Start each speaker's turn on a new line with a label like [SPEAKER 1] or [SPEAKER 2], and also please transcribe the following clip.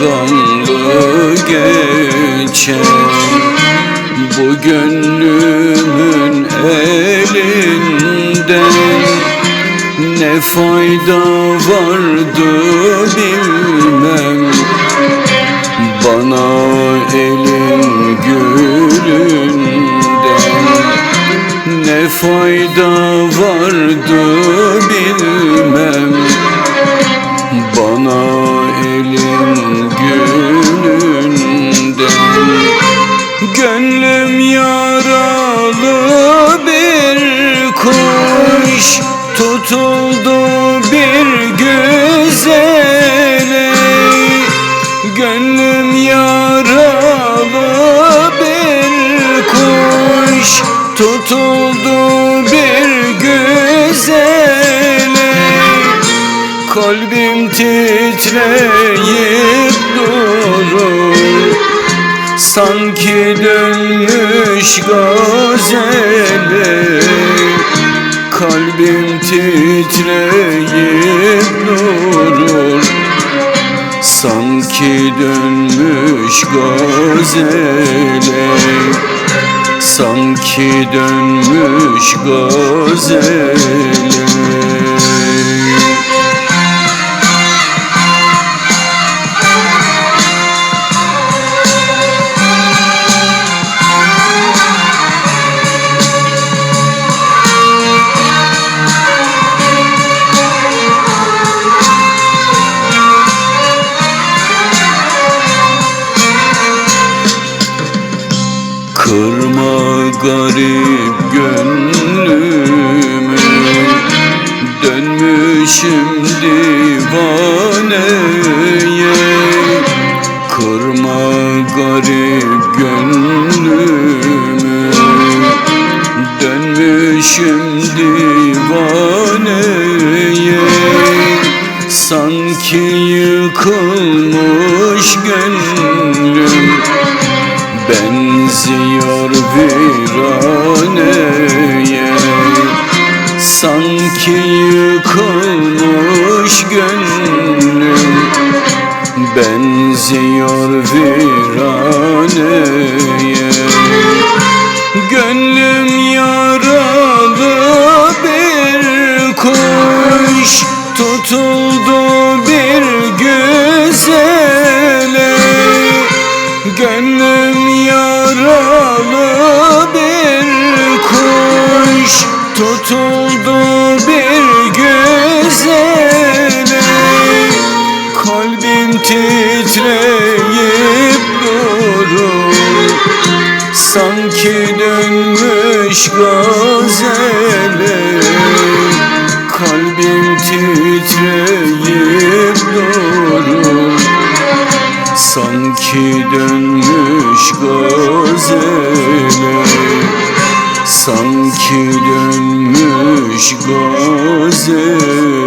[SPEAKER 1] gamlı geçer Bu gönlümün elinden Ne fayda vardı bilmem bana elin gülünden Ne fayda vardı bilmem Bana Gönlüm yaralı bir kuş Tutuldu bir güzele Gönlüm yaralı bir kuş Tutuldu bir güzele Kalbim titreyip Sanki dönmüş gazele Kalbim titreyip durur. Sanki dönmüş gazele Sanki dönmüş gazele garip gönlümü Dönmüşüm divaneye. Kırma garip gönlümü Dönmüşüm divaneye. Sanki yıkılmış gönlüm benziyor viraneye. Sanki yıkılmış gönlüm benziyor viraneye. Gönlüm titreyip durur. Sanki dönmüş gazele Kalbim titreyip durur. Sanki dönmüş gazele Sanki dönmüş gazele